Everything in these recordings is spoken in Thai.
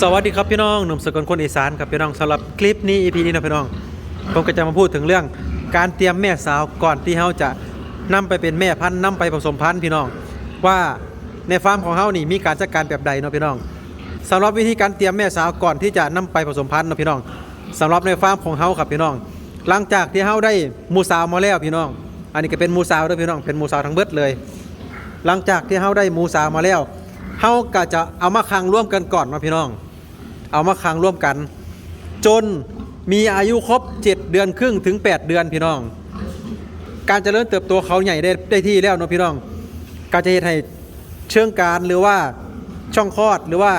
สวัสดีครับพี่น้องหนุ่มสกลคนอีสานครับพี่น้องสำหรับคลิปนี้ EP นี้นะพี่น้อง ผมก็จะมาพูดถึงเรื่องการเตรียมแม่สาวก่อนที่เขาจะนำไปเป็นแม่พันธุ์นำไปผสมพันธุ์พี่น้อง ว่าในฟาร์มของเขานี่มีการจัดการแบบใดเนาะพี่น้องสำหรับวิธีการเตรียมแม่สาวก่อนที่จะนำไปผสมพันธุ์เนาะพี่น้องสำหรับในฟาร์มของเขาครับพี่น้อง หลังจากที่เขาได้มูสาวมาแล้วพี่น้อง อันนี้ก็เป็นมูสาวด้วยพี่น้องเป็นมูสาวทั้งเบิดเลย หลังจากที่เขาได้มูสาวมาแล้ว เขาก็จะเอามาคังร่วมกันก่อนนาะพี่น้อง เอามาคังร่วมกัน จนมีอายุครบ 7 เดือนครึ่งถึง 8 เดือนพี่น้อง การเจริญเติบโตเขาใหญ่ได้ได้ที่แล้วนะพี่น้อง การจะเฮ็ดให้เชิงการหรือว่าช่องคลอดหรือว่า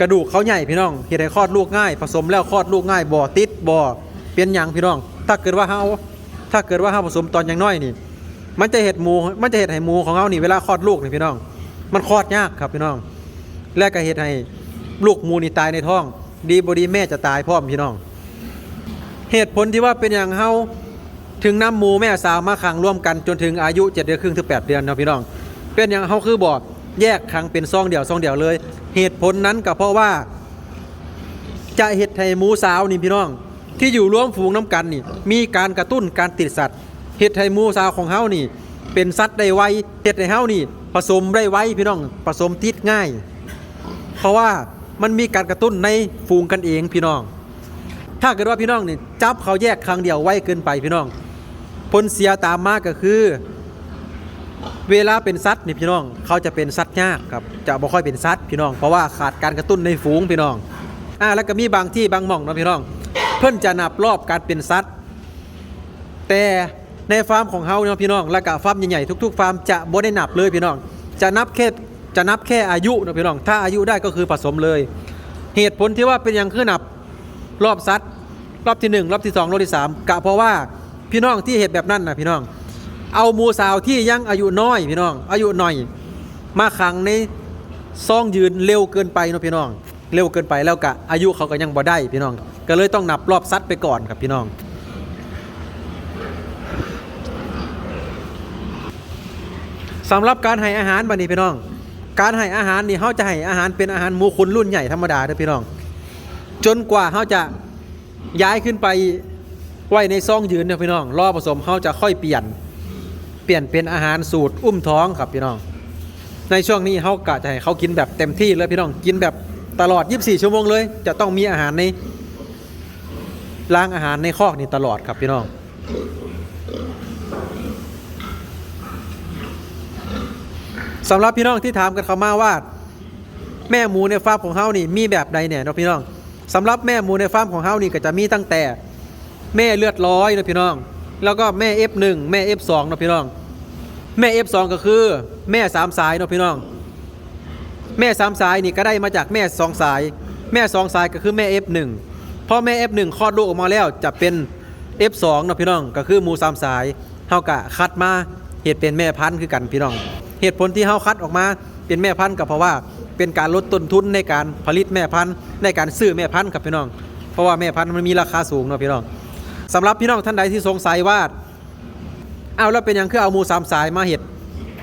กระดูกเขาใหญ่พี่น้องเฮ็ดให้คลอดลูกง่าย ผสมแล้วคลอดลูกง่ายบ่อติดบ่อเป็นหยังพี่น้อง ถ้าเกิดว่าเฮาถ้าเกิดว่าเฮาผสมตอนยังน้อยนี่ มันจะเห็ดหมูมันจะเห็ดให้หมูของเขานี่เวลาคลอดลูกนี่พี่น้อง มันคลอดยากครับพี่น้อง และก็เห็ดให้ลูกมูนี่ตายในท้อง ดีบดีแม่จะตายพร้อมพี่น้อง เหตุผลที่ว่าเป็นอย่างเฮาถึงน้ำมูแม่สาวมาขังร่วมกันจนถึงอายุ7เดือนครึ่งถึง8เดือนนะพี่น้อง เป็นอย่างเฮาคือบอกแยกขังเป็นซองเดี่ยวซองเดี่ยวเลย เหตุผลนั้นก็เพราะว่า จะเห็ดให้หมูสาวนี่พี่น้อง ที่อยู่ร่วมฝูงน้ำกันนี่ มีการกระตุ้นการติดสัตว์เห็ดให้หมูสาวของเฮานี่ เป็นสัตว์ได้ไวเห็ดให้เฮานี่ ผสมได้ไวพี่น้องผสมติดง่าย เพราะว่ามันมีการกระตุ้นในฝูงกันเองพี่น้อง ถ้าเกิดว่าพี่น้องนี่จับเขาแยกครั้งเดียวไวเกินไปพี่น้อง ผลเสียตามมาก็คือ เวลาเป็นสัตว์นี่พี่น้อง เขาจะเป็นสัตว์ยากครับจะบ่ค่อยเป็นสัตว์พี่น้องเพราะว่าขาดการกระตุ้นในฝูงพี่น้องอ่าแล้วก็มีบางที่บางหม่องนะพี่น้อง เพิ่อนจะนับรอบการเป็นสัตว์แต่ ในฟาร์มของเฮาเนาะพี่น้องแล้วก็ฟาร์มใหญ่ๆทุก ๆ ฟาร์มจะบ่ได้นับเลยพี่น้อง จะนับแค่จะนับแค่อายุเนาะพี่น้อง ถ้าอายุได้ก็คือผสมเลย เหตุผลที่ว่าเป็นอย่างคือนับรอบสัตว์รอบที่หนึ่งรอบที่สองรอบที่สามกะเพราะว่าพี่น้องที่เหตุแบบนั้นนะพี่น้อง เอามูสาวที่ยังอายุน้อยพี่น้อง อายุน้อย มาขังในซองยืนเร็วเกินไปเนาะพี่น้อง เร็วเกินไปแล้วกะอายุเขาก็ยังบ่ได้พี่น้อง ก็เลยต้องนับรอบซัดไปก่อนครับพี่น้อง สำหรับการให้อาหารบัดนี้พี่น้อง การให้อาหารนี่เขาจะให้อาหารเป็นอาหารหมูคุณรุ่นใหญ่ธรรมดาเด้อพี่น้อง จนกว่าเขาจะย้ายขึ้นไปไว้ในซองยืนเนี่ยพี่น้องรอผสมเขาจะค่อยเปลี่ยน เปลี่ยนเป็นอาหารสูตรอุ้มท้องครับพี่น้อง ในช่วงนี้เขากะจะให้เขากินแบบเต็มที่เลยพี่น้องกินแบบตลอด 24 ชั่วโมงเลย จะต้องมีอาหารในล้างอาหารในคอกนี่ตลอดครับพี่น้อง สำหรับพี่น้องที่ถามกันเข้ามาว่า แม่หมูในฟาร์มของเฮานี่มีแบบใดเนี่ยนะพี่น้องสำหรับแม่หมูในฟาร์มของเฮานี่ก็จะมีตั้งแต่ แม่เลือดร้อยนะพี่น้อง แล้วก็แม่ F1 แม่ F2 เนะพี่น้อง แม่ F2 ก็คือแม่สามสายนะพี่น้อง แม่สามสายนี่ก็ได้มาจากแม่สองสาย แม่สองสายก็คือแม่ F1 พอแม่ F1 คลอดลูกออกมาแล้วจะเป็น F2 เนะพี่น้องก็คือหมูสามสายเฮากะคัดมาเหตุเป็นแม่พันธุ์คือกันพี่น้อง เหตุผลที่เฮาคัดออกมาเป็นแม่พันธุ์ก็เพราะว่าเป็นการลดต้นทุนในการผลิตแม่พันธุ์ในการซื้อแม่พันธุ์ครับพี่น้อง เพราะว่าแม่พันธุ์มันมีราคาสูงเนาะพี่น้องสำหรับพี่น้องท่านใดที่สงสัยว่าเอาแล้วเป็นหยังคือเอาหมูสามสายมาเห็ด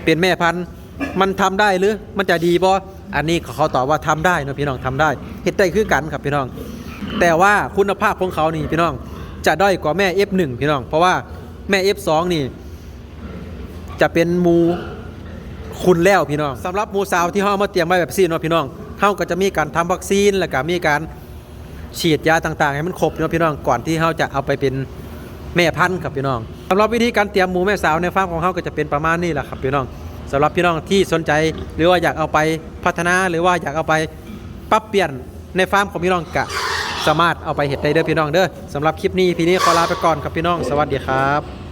เป็นแม่พันธุ์มันทำได้หรือมันจะดีบ่อันนี้เขาตอบว่าทำได้เนาะพี่น้องทำได้เห็ดได้คือกันครับพี่น้อง แต่ว่าคุณภาพของเขานี่พี่น้องจะด้อยกว่าแม่ F1 พี่น้อง เพราะว่าแม่ F2 นี่ จะเป็นหมู คุณแล้วพี่น้องสำหรับหมูสาวที่เฮาเอามาเตรียมไว้แบบซีเนาะพี่น้องเฮาก็จะมีการทำวัคซีนแล้วก็มีการฉีดยาต่างๆ ให้มันครบเนาะพี่น้องก่อนที่เฮาจะเอาไปเป็นแม่พันธุ์ครับพี่น้องสำหรับวิธีการเตรียมหมูแม่สาวในฟาร์มของเฮาก็จะเป็นประมาณนี้แหละครับพี่น้องสำหรับพี่น้องที่สนใจหรือว่าอยากเอาไปพัฒนาหรือว่าอยากเอาไปปรับเปลี่ยนในฟาร์มของพี่น้องกะสามารถเอาไปเห็ดได้เด้อพี่น้องเด้อสำหรับคลิปนี้พี่นี้ขอลาไปก่อนครับพี่น้อง สวัสดีครับ